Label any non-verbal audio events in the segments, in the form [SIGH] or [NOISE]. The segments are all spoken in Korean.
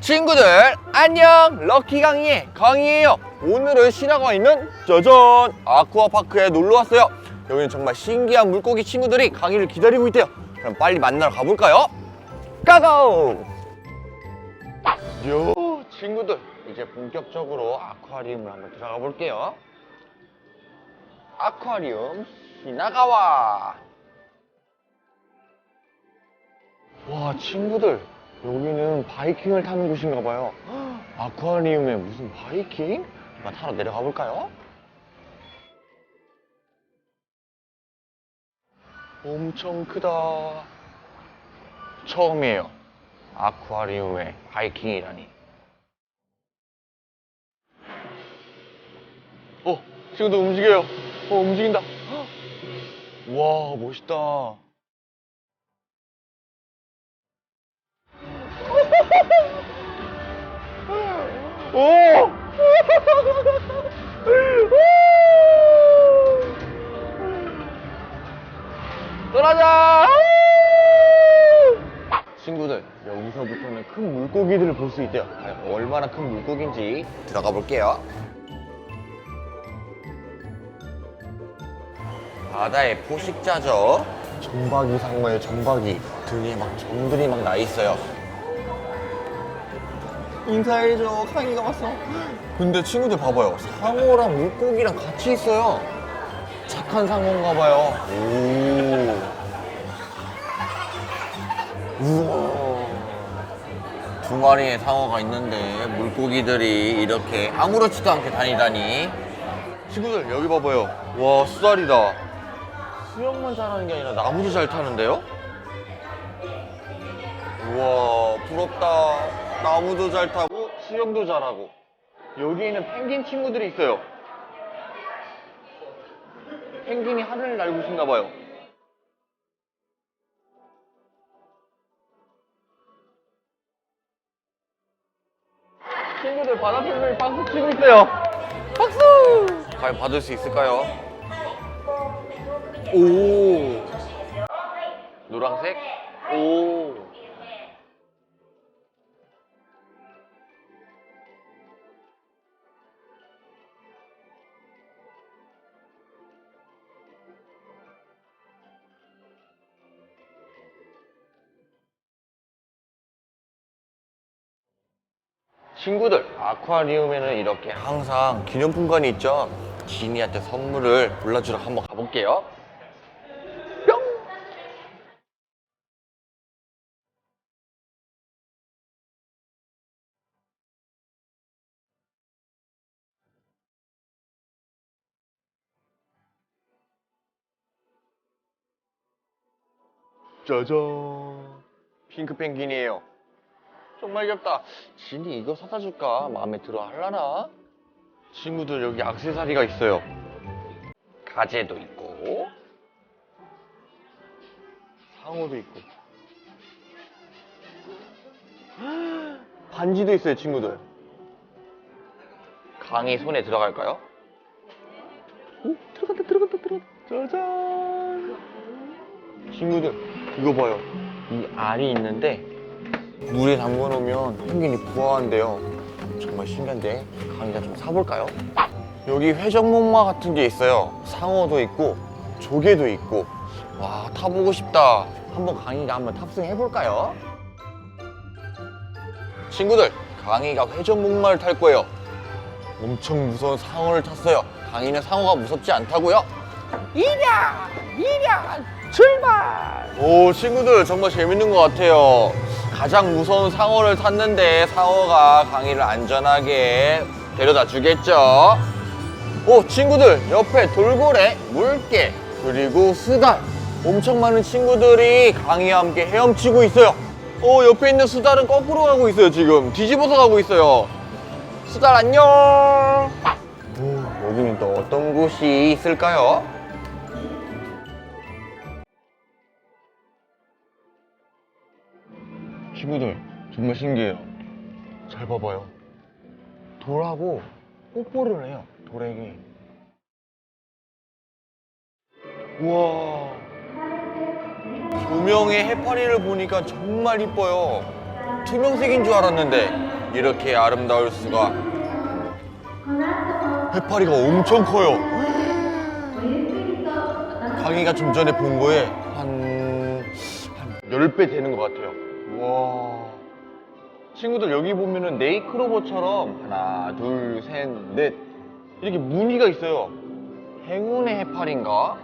친구들 안녕! 럭키 강이의 강이에요. 오늘은 신화가 있는 짜잔 아쿠아파크에 놀러 왔어요. 여기는 정말 신기한 물고기 친구들이 강이를 기다리고 있대요. 그럼 빨리 만나러 가볼까요? 가고! 요 친구들 이제 본격적으로 아쿠아리움을 한번 들어가 볼게요. 아쿠아리움 시나가와! 와 친구들 여기는 바이킹을 타는 곳인가 봐요 [GASPS] 아쿠아리움에 무슨 바이킹? 한번 타러 내려가 볼까요? 엄청 크다 처음이에요 아쿠아리움에 바이킹이라니 어 친구들 움직여요 어 움직인다 헉! [GASPS] 와 멋있다 오! 떠나자! 친구들, 여기서부터는 큰 물고기들을 볼 수 있대요. 과연 얼마나 큰 물고기인지 들어가 볼게요. 바다의 포식자죠. 점박이 상어예요, 점박이. 등에 막 점들이 막 나 있어요. 인사해줘. 강이가 왔어. 근데 친구들 봐봐요. 상어랑 물고기랑 같이 있어요. 착한 상어인가 봐요. 오. 우와. 두 마리의 상어가 있는데 물고기들이 이렇게 아무렇지도 않게 다니다니. 친구들 여기 봐봐요. 와 수달이다. 수영만 잘하는 게 아니라 나무도 잘 타는데요? 우와 부럽다 나무도 잘 타고 수영도 잘하고. 여기에는 펭귄 친구들이 있어요. 펭귄이 하늘을 날고 있나 봐요. 친구들 바다 펭귄이 박수 치고 있어요. 박수! 과연 받을 수 있을까요? 오. 노란색? 오 친구들. 아쿠아리움에는 이렇게 항상 기념품관이 있죠. 지니한테 선물을 골라주러 한번 가볼게요. 뿅! 짜잔. 핑크 펭귄이에요 정말 귀엽다. 진이 이거 사다 줄까? 마음에 들어 할라나? 친구들 여기 악세사리가 있어요. 가재도 있고 상어도 있고 반지도 있어요, 친구들. 강이 손에 들어갈까요? 오, 들어간다, 들어간다, 들어간다. 짜잔. 친구들, 이거 봐요. 이 알이 있는데 물에 담궈 놓으면 펭귄이 부화한대요. 정말 신기한데 강의가 좀 사볼까요? 여기 회전목마 같은 게 있어요. 상어도 있고 조개도 있고 와 타보고 싶다. 한번 강의가 한번 탑승해볼까요? 친구들 강의가 회전목마를 탈 거예요. 엄청 무서운 상어를 탔어요. 강의는 상어가 무섭지 않다고요? 이랴 이랴 출발! 오 친구들 정말 재밌는 것 같아요. 가장 무서운 상어를 탔는데 상어가 강이를 안전하게 데려다 주겠죠. 오 친구들 옆에 돌고래, 물개 그리고 수달 엄청 많은 친구들이 강이와 함께 헤엄치고 있어요. 오 옆에 있는 수달은 거꾸로 가고 있어요 지금 뒤집어서 가고 있어요. 수달 안녕. 오, 여기는 또 어떤 곳이 있을까요? 친구들 정말 신기해요. 잘 봐봐요. 돌하고 뽀뽀를 해요. 돌에게. 우와. 조명의 해파리를 보니까 정말 이뻐요. 투명색인 줄 알았는데 이렇게 아름다울 수가 해파리가 엄청 커요 강희가 좀 전에 본 거에 한, 한 10배 되는 것 같아요 와. 친구들 여기 보면은 네이크로버처럼 하나 둘 셋 넷. 이렇게 무늬가 있어요. 행운의 해파리인가?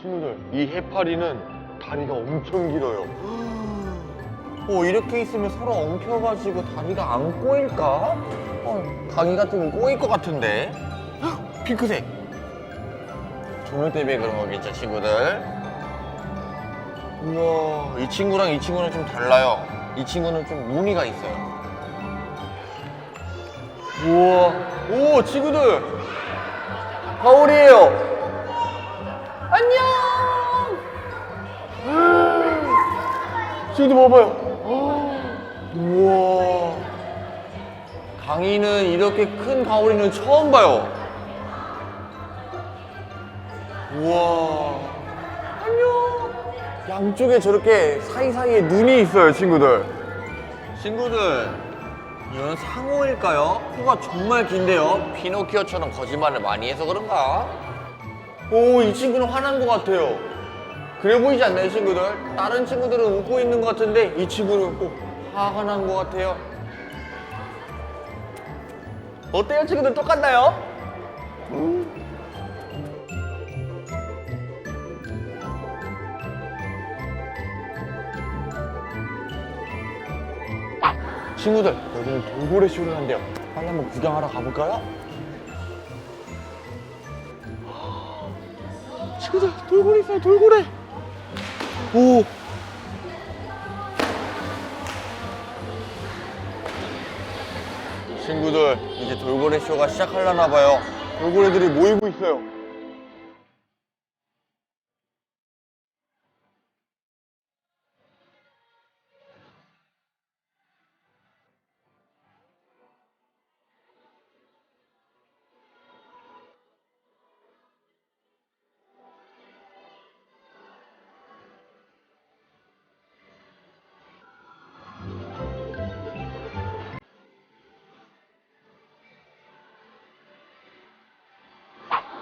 친구들 이 해파리는 다리가 엄청 길어요. [GASPS] 어 이렇게 있으면 서로 엉켜가지고 다리가 안 꼬일까? 어, 강이 같으면 꼬일 것 같은데? 헉, [GASPS] 핑크색! 조명 때문에 그런 거겠죠 친구들 우와 이 친구랑 이 친구는 좀 달라요. 이 친구는 좀 무늬가 있어요. 우와 오 친구들! 가오리에요. 안녕! 친구들 봐봐요. 우와. 강이는 이렇게 큰 가오리는 처음 봐요. 우와 안녕 양쪽에 저렇게 사이사이에 눈이 있어요 친구들 친구들 이건 상어일까요? 코가 정말 긴데요 피노키오처럼 거짓말을 많이 해서 그런가? 오 이 친구는 화난 것 같아요 그래 보이지 않나요 친구들? 다른 친구들은 웃고 있는 것 같은데 이 친구는 꼭 화가 난 것 같아요 어때요 친구들 똑같나요? 친구들 여기는 돌고래 쇼를 한대요. 빨리 한번 구경하러 가볼까요? 친구들 돌고래 있어요 돌고래! 오! 친구들 이제 돌고래 쇼가 시작하려나 봐요. 돌고래들이 모이고 있어요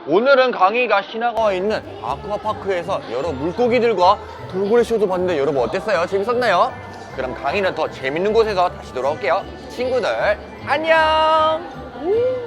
오늘은 강희가 신화가에 있는 아쿠아파크에서 여러 물고기들과 돌고래 쇼도 봤는데 여러분 어땠어요? 재밌었나요? 그럼 강희는 더 재밌는 곳에서 다시 돌아올게요. 친구들, 안녕!